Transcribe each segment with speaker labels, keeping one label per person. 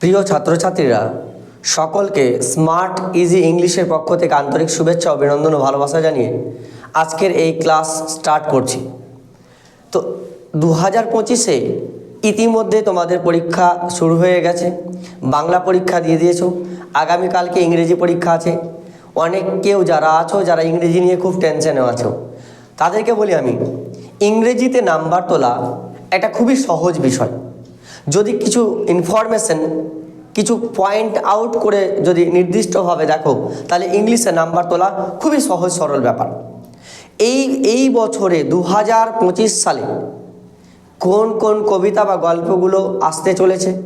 Speaker 1: প্রিয় ছাত্রছাত্রীরা, সকলকে স্মার্ট, ইজি ইংলিশের পক্ষ থেকে আন্তরিক শুভেচ্ছা, অভিনন্দন ও ভালোবাসা জানিয়ে আজকের এই ক্লাস স্টার্ট করছি। তো দু হাজার পঁচিশে ইতিমধ্যে তোমাদের পরীক্ষা শুরু হয়ে গেছে, বাংলা পরীক্ষা দিয়ে দিয়েছ, আগামীকালকে ইংরেজি পরীক্ষা আছে। অনেক কেউ যারা আছো, যারা ইংরেজি নিয়ে খুব টেনশনে আছো, তাদেরকে বলি আমি, ইংরেজিতে নাম্বার তোলা এটা খুবই সহজ বিষয়। যদি কিছু ইনফরমেশন কিছু পয়েন্ট আউট করে যদি নির্দিষ্টভাবে দেখো, তাহলে ইংলিশে নাম্বার তোলা খুবই সহজ, সরল ব্যাপার। এই এই বছরে দু হাজার পঁচিশ সালে কোন কোন কবিতা বা গল্পগুলো আসতে চলেছে?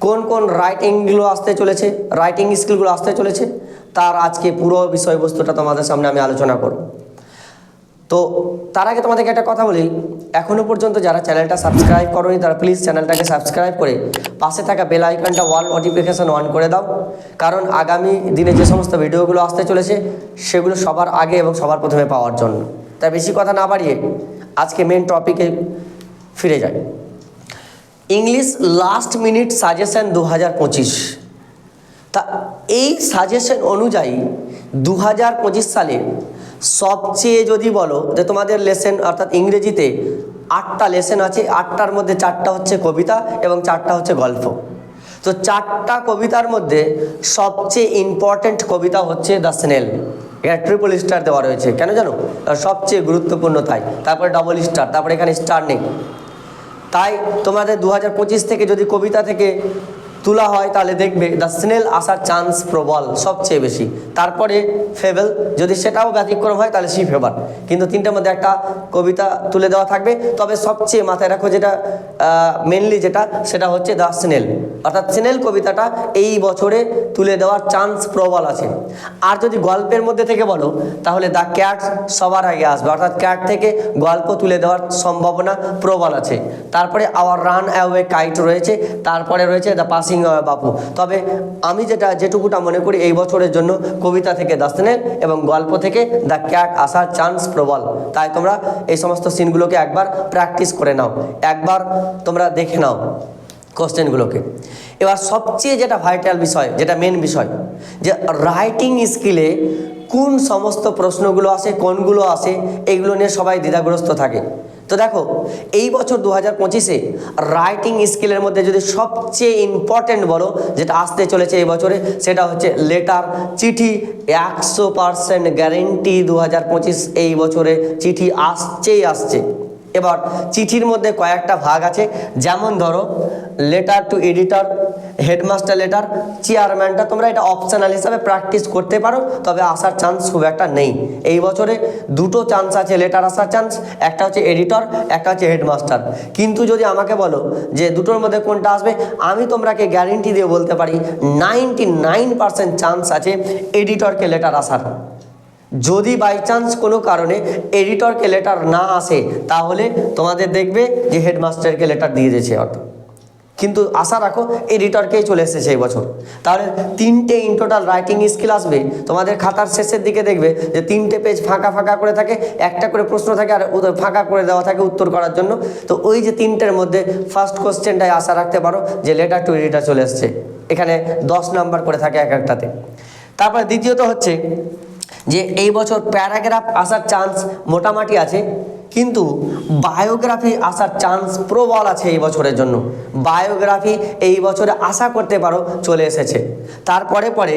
Speaker 1: কোন কোন রাইটিংগুলো আসতে চলেছে? রাইটিং স্কিলগুলো আসতে চলেছে? তার আজকে পুরো বিষয়বস্তুটা তোমাদের সামনে আমি আলোচনা করব। তো তার আগে তোমাদেরকে একটা কথা বলি। এখনও পর্যন্ত যারা চ্যানেলটা সাবস্ক্রাইব করোনি, তারা প্লিজ চ্যানেলটাকে সাবস্ক্রাইব করে পাশে থাকা বেল আইকনটা ওয়াল নোটিফিকেশান অন করে দাও। কারণ আগামী দিনে যে সমস্ত ভিডিওগুলো আসতে চলেছে, সেগুলো সবার আগে এবং সবার প্রথমে পাওয়ার জন্য। তাই বেশি কথা না বাড়িয়ে আজকে মেন টপিকে ফিরে যাই। ইংলিশ লাস্ট মিনিট সাজেশন দু হাজার পঁচিশ। তা এই সাজেশন অনুযায়ী দু হাজার পঁচিশ সালে সবচেয়ে যদি বলো যে তোমাদের লেসেন অর্থাৎ ইংরেজিতে আটটা লেসেন আছে, আটটার মধ্যে চারটা হচ্ছে কবিতা এবং চারটা হচ্ছে গল্প। তো চারটা কবিতার মধ্যে সবচেয়ে ইম্পর্ট্যান্ট কবিতা হচ্ছে দ্য স্নেল এখানে ট্রিপল স্টার দেওয়া রয়েছে, কেন জানো? সবচেয়ে গুরুত্বপূর্ণ তাই। তারপরে ডবল স্টার তারপরে এখানে স্টার নেই। তাই তোমাদের দু হাজার পঁচিশ থেকে যদি কবিতা থেকে তোলা হয় তাহলে দেখবে দ্য স্নেল আসার চান্স প্রবল, সবচেয়ে বেশি। তারপরে ফেবেল যদি সেটাও ব্যতিক্রম হয় তাহলে সি ফেভার কিন্তু তিনটার মধ্যে একটা কবিতা তুলে দেওয়া থাকবে। তবে সবচেয়ে মাথায় রাখো যেটা মেনলি যেটা, সেটা হচ্ছে দ্য স্নেল অর্থাৎ স্নেল কবিতাটা এই বছরে তুলে দেওয়ার চান্স প্রবল আছে। আর যদি গল্পের মধ্যে থেকে বলো, তাহলে দ্য ক্যাট সবার আগে আসবে। অর্থাৎ ক্যাট থেকে গল্প তুলে দেওয়ার সম্ভাবনা প্রবল আছে। তারপরে আওয়ার রান অ্যাওয়ে কাইট রয়েছে। তারপরে রয়েছে দ্য পাসিং অ্যাওয়ে বাপু। তবে আমি যেটা, যেটুকুটা মনে করি, এই বছরের জন্য কবিতা থেকে স্নেল এবং গল্প থেকে দ্য ক্যাট আসার চান্স প্রবল। তাই তোমরা এই সমস্ত সিনগুলোকে একবার প্র্যাকটিস করে নাও। একবার তোমরা দেখে নাও কোশ্চেনগুলোকে। এবার সবচেয়ে যেটা ভাইটাল বিষয়, যেটা মেন বিষয়, যে রাইটিং স্কিলে কোন সমস্ত প্রশ্নগুলো আসে, কোনগুলো আসে, এগুলো নিয়ে সবাই দ্বিধাগ্রস্ত থাকে। তো দেখো, এই বছর দু হাজার পঁচিশে রাইটিং স্কিলের মধ্যে যদি সবচেয়ে ইম্পর্টেন্ট বলো, যেটা আসতে চলেছে এই বছরে, সেটা হচ্ছে লেটার চিঠি। একশো পারসেন্ট গ্যারেন্টি দু হাজার পঁচিশ এই বছরে চিঠি আসছেই আসছে। এবার, চিঠির মধ্যে কয়েকটা ভাগ আছে, যেমন ধরো letter to editor headmaster letter, চেয়ারম্যানটা তোমরা এটা অপশনাল হিসাবে প্র্যাকটিস করতে পারো, তবে আসার চান্স খুব একটা নেই। এই বছরে দুটো চান্স আছে, লেটার আসার চান্স একটা হচ্ছে এডিটর একটা হচ্ছে হেডমাস্টার কিন্তু যদি আমাকে বলো যে দুটোর মধ্যে কোনটা আসবে, আমি তোমরাকে গ্যারেন্টি দিয়ে বলতে পারি নাইনটি নাইন পার্সেন্ট চান্স আছে এডিটরকে লেটার আসার। যদি বাই চান্স কোনো কারণে এডিটরকে লেটার না আসে, তাহলে তোমাদের দেখবে যে হেডমাস্টারকে লেটার দিয়ে দিয়েছে অর্থাৎ। কিন্তু আশা রাখো এডিটরকেই চলে এসেছে এই বছর। তাহলে তিনটে ইন টোটাল রাইটিং স্কিল আসবে, তোমাদের খাতার শেষের দিকে দেখবে যে তিনটে পেজ ফাঁকা ফাঁকা করে থাকে, একটা করে প্রশ্ন থাকে আর ফাঁকা করে দেওয়া থাকে উত্তর করার জন্য। তো ওই যে তিনটের মধ্যে ফার্স্ট কোশ্চেনটাই আশা রাখতে পারো যে লেটার টু এডিটর চলে এসছে। এখানে দশ নাম্বার করে থাকে এক একটাতে। তারপরে দ্বিতীয়ত হচ্ছে যে এই বছর প্যারাগ্রাফ আসার চান্স মোটামুটি আছে, কিন্তু বায়োগ্রাফি আসার চান্স প্রবল আছে এই বছরের জন্য। বায়োগ্রাফি এই বছরে আশা করতে পারো চলে এসেছে। তারপরে পরে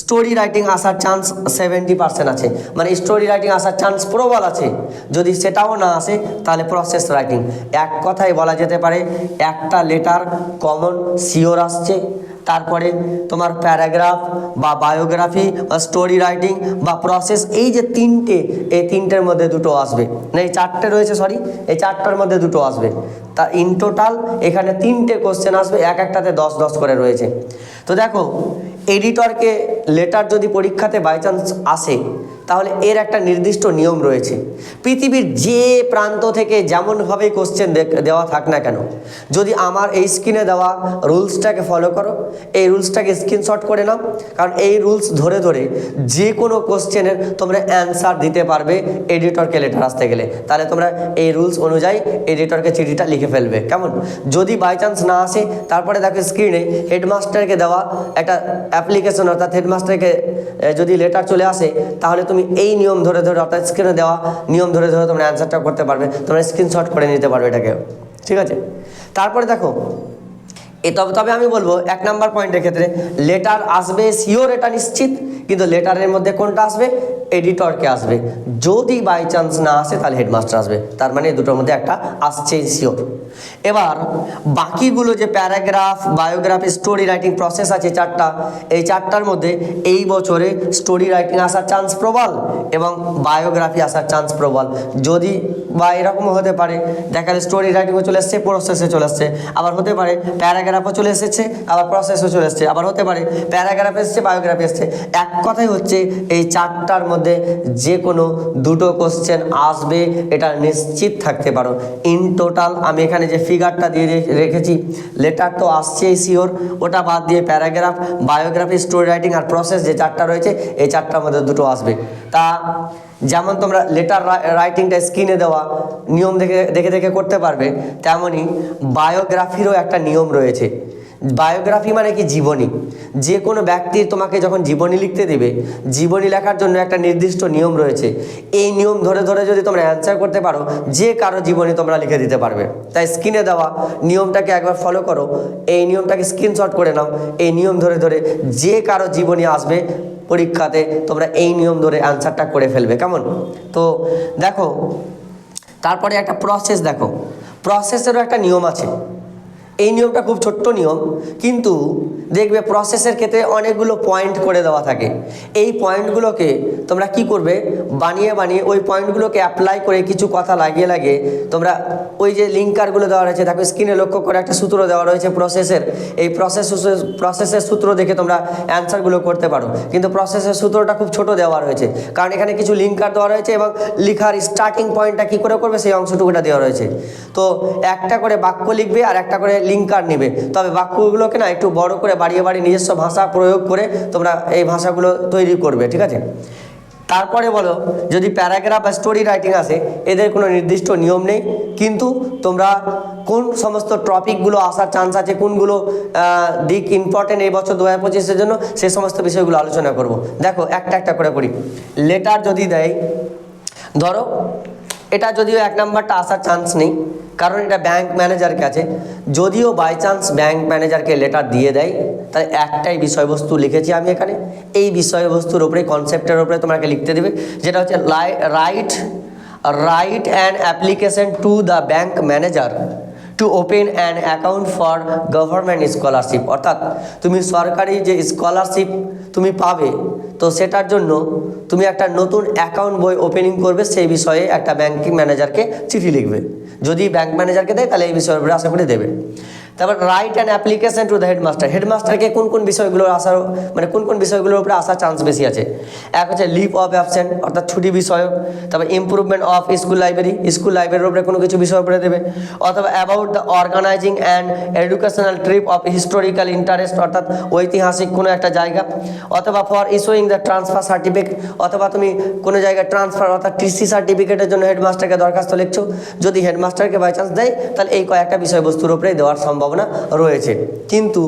Speaker 1: স্টোরি রাইটিং আসার চান্স সেভেন্টি পার্সেন্ট আছে। মানে স্টোরি রাইটিং আসার চান্স প্রবল আছে। যদি সেটাও না আসে, তাহলে প্রসেস রাইটিং এক কথায় বলা যেতে পারে, একটা লেটার কমন শিওর আসছে। তারপরে তোমার প্যারাগ্রাফ বা বায়োগ্রাফি বা স্টোরি রাইটিং বা প্রসেস, এই যে তিনটে, এই তিনটের মধ্যে দুটো আসবে। না, এই চারটে রয়েছে, সরি, এই চারটার মধ্যে দুটো আসবে। তা ইন টোটাল এখানে তিনটে কোশ্চেন আসবে, এক একটাতে দশ দশ করে রয়েছে। তো দেখো এডিটরকে লেটার যদি পরীক্ষাতে বাই চান্স আসে তাহলে এর একটা নির্দিষ্ট নিয়ম রয়েছে। পৃথিবীর যে প্রান্ত থেকে যেমনভাবে কোশ্চেন দেওয়া থাক না কেন, যদি আমার এই স্ক্রিনে দেওয়া রুলসটাকে ফলো করো, এই রুলসটাকে স্ক্রিনশট করে নাও, কারণ এই রুলস ধরে ধরে যে কোনো কোশ্চেনের তোমরা অ্যান্সার দিতে পারবে এডিটরকে লেটার আসতে গেলে। তাহলে তোমরা এই রুলস অনুযায়ী এডিটরকে চিঠিটা লিখে ফেলবে। কেমন? যদি বাই চান্স না আসে, তারপরে দেখো স্ক্রিনে হেডমাস্টারকে দেওয়া একটা অ্যাপ্লিকেশন অর্থাৎ হেডমাস্টারকে যদি লেটার চলে আসে, তাহলে তুমি এই নিয়ম ধরে ধরে, অর্থাৎ স্ক্রিনে দেওয়া নিয়ম ধরে ধরে তোমরা অ্যান্সারটা করতে পারবে, তোমরা স্ক্রিনশট করে নিতে পারবে এটাকে। ঠিক আছে? তারপরে দেখো, এ তবে তবে আমি বলব, এক নাম্বার পয়েন্টের ক্ষেত্রে লেটার আসবে সিওর এটা নিশ্চিত, কিন্তু লেটারের মধ্যে কোনটা আসবে? এডিটরকে আসবে। যদি বাই চান্স না আসে, তাহলে হেডমাস্টার আসবে। তার মানে দুটোর মধ্যে একটা আসছেই শিওর এবার, বাকিগুলো যে paragraph biography story writing process আছে চারটা, এই চারটার মধ্যে এই বছরে স্টোরি রাইটিং আসার চান্স প্রবল এবং বায়োগ্রাফি আসার চান্স প্রবল। যদি বা এরকমও হতে পারে, দেখা যায় স্টোরি রাইটিংও চলে এসছে প্রসেসে চলে এসছে। আবার হতে পারে প্যারাগ্রাফও চলে এসেছে, আবার প্রসেসও চলে এসছে। আবার হতে পারে প্যারাগ্রাফ এসছে বায়োগ্রাফি এসছে। এক কথাই হচ্ছে, এই চারটার মধ্যে যে কোনো দুটো কোশ্চেন আসবে, এটা নিশ্চিত থাকতে পারো। ইন টোটাল আমি এখানে যে ফিগারটা দিয়ে রেখেছি লেটার তো আসছেই শিওর ওটা বাদ দিয়ে প্যারাগ্রাফ বায়োগ্রাফি স্টোরি রাইটিং আর প্রসেস যে চারটা রয়েছে, এই চারটার মধ্যে দুটো আসবে। তা যেমন তোমরা লেটার রাইটিংটা স্ক্রিনে দেওয়া, নিয়ম দেখে দেখে দেখে করতে পারবে তেমনই বায়োগ্রাফিরও একটা নিয়ম রয়েছে। বায়োগ্রাফি মানে কি? জীবনী। যে কোনো ব্যক্তির তোমাকে যখন জীবনী লিখতে দেবে, জীবনী লেখার জন্য একটা নির্দিষ্ট নিয়ম রয়েছে। এই নিয়ম ধরে ধরে যদি তোমরা অ্যান্সার করতে পারো, যে কারও জীবনী তোমরা লিখে দিতে পারবে। তাই স্ক্রিনে দেওয়া নিয়মটাকে একবার ফলো করো। এই নিয়মটাকে স্ক্রিনশট করে নাও। এই নিয়ম ধরে ধরে যে কারও জীবনী আসবে পরীক্ষাতে, তোমরা এই নিয়ম ধরে অ্যান্সারটা করে ফেলবে। কেমন? তো দেখো, তারপরে একটা প্রসেস দেখো। প্রসেসেরও একটা নিয়ম আছে। এই নিয়মটা খুব ছোট্ট নিয়ম, কিন্তু দেখবে প্রসেসের ক্ষেত্রে অনেকগুলো পয়েন্ট করে দেওয়া থাকে। এই পয়েন্টগুলোকে তোমরা কি করবে? বানিয়ে বানিয়ে ওই পয়েন্টগুলোকে অ্যাপ্লাই করে কিছু কথা লাগিয়ে লাগিয়ে তোমরা ওই যে লিঙ্কারগুলো দেওয়া রয়েছে, দেখো স্ক্রিনে লক্ষ্য করে একটা সূত্র দেওয়া রয়েছে প্রসেসের এই প্রসেস প্রসেসের সূত্র দেখে তোমরা অ্যান্সারগুলো করতে পারো। কিন্তু প্রসেসের সূত্রটা খুব ছোট দেওয়া রয়েছে। কারণ এখানে কিছু লিঙ্কার দেওয়া রয়েছে এবং লিখার স্টার্টিং পয়েন্টটা কী করে করবে? সেই অংশটুকুটা দেওয়া রয়েছে। তো একটা করে বাক্য লিখবে আর একটা করে লিঙ্কার নেবে। তবে বাক্যগুলোকে না একটু বড় করে বাড়িয়ে বাড়িয়ে নিজস্ব ভাষা প্রয়োগ করে তোমরা এই ভাষাগুলো তৈরি করবে, ঠিক আছে? তারপরে বলো, যদি প্যারাগ্রাফ বা স্টোরি রাইটিং আসে, এদের কোনো নির্দিষ্ট নিয়ম নেই। কিন্তু তোমরা কোন সমস্ত টপিকগুলো আসার চান্স আছে, কোনগুলো দিক ইম্পর্টেন্ট এই বছর দু হাজার পঁচিশের জন্য, সে সমস্ত বিষয়গুলো আলোচনা করব। দেখো, একটা একটা করে করি লেটার যদি দেয়, ধরো এটা যদিও এক নাম্বারটা আসার চান্স নেই, কারণ এটা ব্যাংক ম্যানেজারকে আছে। যদিও বাই চান্স ব্যাংক ম্যানেজারকে লেটার দিয়ে দেয়, তাহলে একটাই বিষয়বস্তু লিখেছি আমি এখানে। এই বিষয়বস্তুর উপরে কনসেপ্টের উপরে তোমাকে লিখতে দেবে, যেটা হচ্ছে right write and application to the bank manager to open an account for government scholarship অর্থাৎ তুমি সরকারি যে স্কলারশিপ তুমি পাবে, তো সেটার জন্য তুমি একটা নতুন অ্যাকাউন্ট বই ওপেনিং করবে, সেই বিষয়ে একটা ব্যাংকিং ম্যানেজারকে চিঠি লিখবে। যদি ব্যাংক ম্যানেজারকে দেয়, তাহলে এই বিষয়ের আশা করে দেবে। তারপর write and application to the headmaster হেডমাস্টারকে কোন কোন বিষয়গুলো আসার মানে কোন কোন বিষয়গুলোর উপরে আসার চান্স বেশি আছে? এক হচ্ছে লিভ অফ অ্যাবসেন্ট অর্থাৎ ছুটি বিষয়ক তারপর improvement of school library school লাইব্রেরির উপরে কোনো কিছু বিষয় উপরে দেবে। অথবা about the organising and educational trip of historical interest অর্থাৎ ঐতিহাসিক কোনো একটা জায়গা। অথবা for issuing the transfer certificate অথবা তুমি কোনো জায়গায় ট্রান্সফার অর্থাৎ টিসি সার্টিফিকেটের জন্য হেডমাস্টারকে দরখাস্ত লিখছো। যদি হেডমাস্টারকে বাই চান্স দেয়, তাহলে এই কয়েকটা বিষয়বস্তুর উপরে দেওয়ার সম্ভাবনা রয়েছে। কিন্তু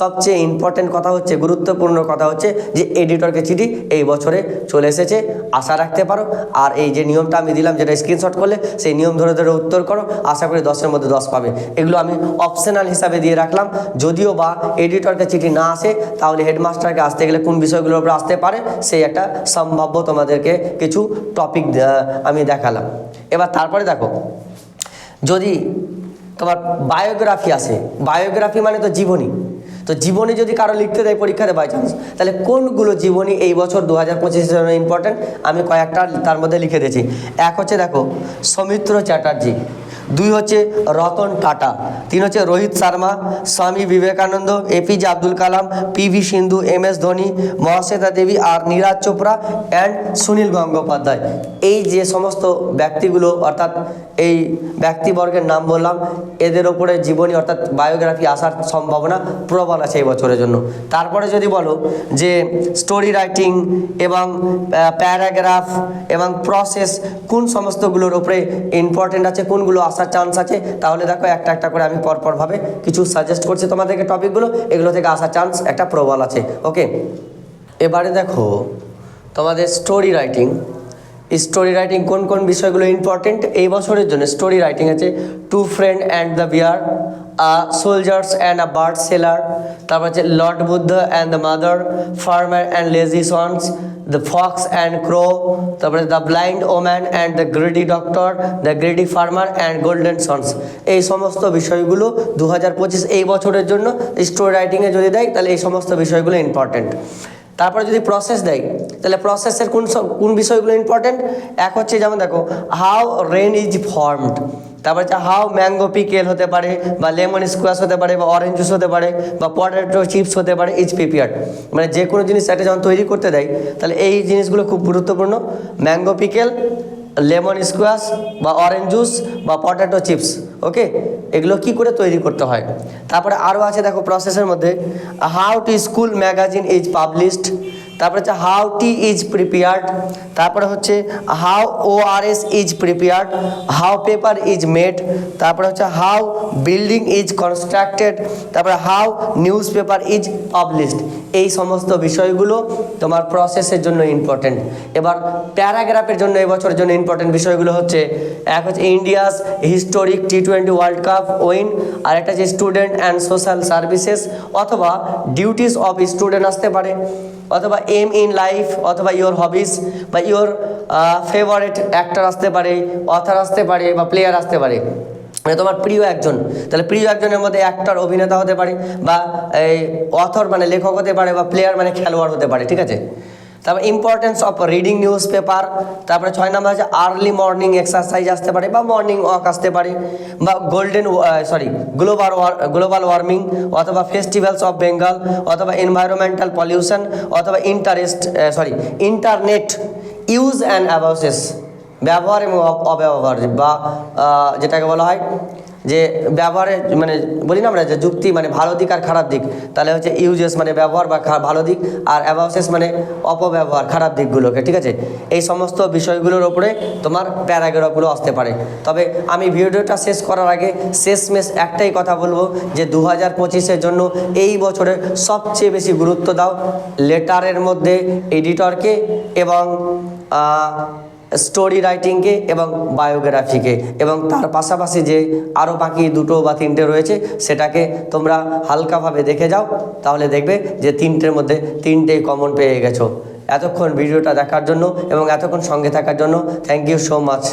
Speaker 1: সবচেয়ে ইম্পর্টেন্ট কথা হচ্ছে, গুরুত্বপূর্ণ কথা হচ্ছে যে এডিটরকে চিঠি এই বছরে চলে এসেছে। আশা রাখতে পারো। আর এই যে নিয়মটা আমি দিলাম, যেটা স্ক্রিনশট করলে, সেই নিয়ম ধরে ধরে উত্তর করো। আশা করি দশের মধ্যে দশ পাবে। এগুলো আমি অপশনাল হিসাবে দিয়ে রাখলাম। যদিও বা এডিটরকে চিঠি না আসে, তাহলে হেডমাস্টারকে আসতে গেলে কোন বিষয়গুলোর উপরে আসতে পারে, সেই একটা সম্ভাব্য তোমাদেরকে কিছু টপিক আমি দেখালাম। এবার তারপরে দেখো, যদি তোমার বায়োগ্রাফি আছে। বায়োগ্রাফি মানে তো জীবনী। তো জীবনী যদি কারও লিখতে দেয়, পরীক্ষাতে বাই চান্স তাহলে কোনগুলো জীবনী এই বছর দু হাজার পঁচিশের জন্য ইম্পর্টেন্ট আমি কয়েকটা তার মধ্যে লিখে দিয়েছি। এক হচ্ছে দেখো, সৌমিত্র চ্যাটার্জি। দুই হচ্ছে রতন টাটা তিন হচ্ছে Rohit Sharma, Swami Vivekananda APJ Abdul Kalam PV Sindhu, M S Dhoni, Mahasweta Devi R Neeraj Chopra and Sunil Gangopadhyay. এই যে সমস্ত ব্যক্তিগুলো, অর্থাৎ এই ব্যক্তিবর্গের নাম বললাম, এদের ওপরে জীবনী অর্থাৎ বায়োগ্রাফি আসার সম্ভাবনা প্রবল আছে এই বছরের জন্য। তারপরে যদি বলো যে স্টোরি রাইটিং এবং প্যারাগ্রাফ এবং প্রসেস কোন সমস্তগুলোর উপরে ইম্পর্টেন্ট আছে, কোনগুলো আসার চান্স আছে। তাহলে দেখো একটা একটা করে আমি পরপরভাবে কিছু সাজেস্ট করছি তোমাদেরকে টপিকগুলো এগুলো থেকে আসার চান্স একটা প্রবল আছে। ওকে এবারে দেখো, তোমাদের স্টোরি রাইটিং স্টোরি রাইটিং কোন কোন বিষয়গুলো ইম্পর্টেন্ট এই বছরের জন্য স্টোরি রাইটিং আছে two friend and the bear a soldiers and a bird seller তারপর আছে lord Buddha and the mother farmer and lazy sons the fox and crow তারপরে the blind woman and the greedy doctor the greedy farmer and golden sons এই সমস্ত বিষয়গুলো দু হাজার পঁচিশ এই বছরের জন্য স্টোরি রাইটিংয়ে যদি দেয়, তাহলে এই সমস্ত বিষয়গুলো ইম্পর্টেন্ট তারপরে যদি প্রসেস দেয়, তাহলে প্রসেসের কোন সব- কোন বিষয়গুলো ইম্পর্টেন্ট এক হচ্ছে যেমন দেখো হাউ রেন ইজ ফর্মড তারপর হচ্ছে হাউ ম্যাঙ্গো পিকেল হতে পারে, বা লেমন স্কোয়াশ হতে পারে, বা অরেঞ্জ জুস হতে পারে, বা পটেটো চিপস হতে পারে ইজ প্রিপেয়ার্ড মানে যে কোনো জিনিস একটা যখন তৈরি করতে দেয়, তাহলে এই জিনিসগুলো খুব গুরুত্বপূর্ণ। ম্যাঙ্গো পিকেল লেমন স্কোয়াশ বা অরেঞ্জ জুস বা পটেটো চিপস ওকে এগুলো কি করে তৈরি করতে হয়? তারপরে আরও আছে দেখো প্রসেসের মধ্যে how to school magazine is published তারপরে হচ্ছে হাউ টি ইজ প্রিপেয়ার্ড তারপরে হচ্ছে how O R S is prepared how paper is made তারপরে হচ্ছে হাউ বিল্ডিং ইজ কনস্ট্রাক্টেড তারপরে how newspaper is published এই সমস্ত বিষয়গুলো তোমার প্রসেসের জন্য ইম্পর্টেন্ট এবার প্যারাগ্রাফের জন্য এই বছরের জন্য ইম্পর্টেন্ট বিষয়গুলো হচ্ছে, এক হচ্ছে India's historic T twenty world cup win আর একটা হচ্ছে স্টুডেন্ট অ্যান্ড সোশ্যাল সার্ভিসেস অথবা ডিউটিস অফ স্টুডেন্ট আসতে পারে। অথবা এম ইন লাইফ অথবা ইওর হবিস বা ইওর ফেভারেট অ্যাক্টর আসতে পারে অথার আসতে পারে, বা প্লেয়ার আসতে পারে। মানে তোমার প্রিয় একজন। তাহলে প্রিয় একজনের মধ্যে অ্যাক্টর অভিনেতা হতে পারে, বা এই অথর মানে লেখক হতে পারে, বা প্লেয়ার মানে খেলোয়াড় হতে পারে, ঠিক আছে? তারপর importance of reading newspaper তারপরে ছয় নম্বর হচ্ছে আর্লি মর্নিং এক্সারসাইজ আসতে পারে বা মর্নিং ওয়াক আসতে পারে বা golden sorry global global warming অথবা ফেস্টিভ্যালস অফ বেঙ্গল অথবা এনভায়রনমেন্টাল পলিউশন অথবা interest sorry internet use and abuses ব্যবহার এবং অব্যবহার বা যেটাকে বলা হয় যে ব্যবহারে মানে বলি না আমরা যে যুক্তি মানে ভালো দিক আর খারাপ দিক, তাহলে হচ্ছে ইউজেস মানে ব্যবহার বা ভালো দিক আর অ্যাবাউসেস মানে অপব্যবহার, খারাপ দিকগুলোকে, ঠিক আছে? এই সমস্ত বিষয়গুলোর ওপরে তোমার প্যারাগ্রাফগুলো আসতে পারে। তবে আমি ভিডিওটা শেষ করার আগে শেষমেশ একটাই কথা বলব যে দু হাজার পঁচিশের জন্য এই বছরে সবচেয়ে বেশি গুরুত্ব দাও লেটারের মধ্যে এডিটরকে এবং স্টোরি রাইটিংকে এবং বায়োগ্রাফিকে এবং তার পাশাপাশি যে আরও বাকি দুটো বা তিনটে রয়েছে সেটাকে তোমরা হালকাভাবে দেখে যাও, তাহলে দেখবে যে তিনটের মধ্যে তিনটেই কমন পেয়ে গেছো। এতক্ষণ ভিডিওটা দেখার জন্য এবং এতক্ষণ সঙ্গে থাকার জন্য থ্যাংক ইউ সো মাচ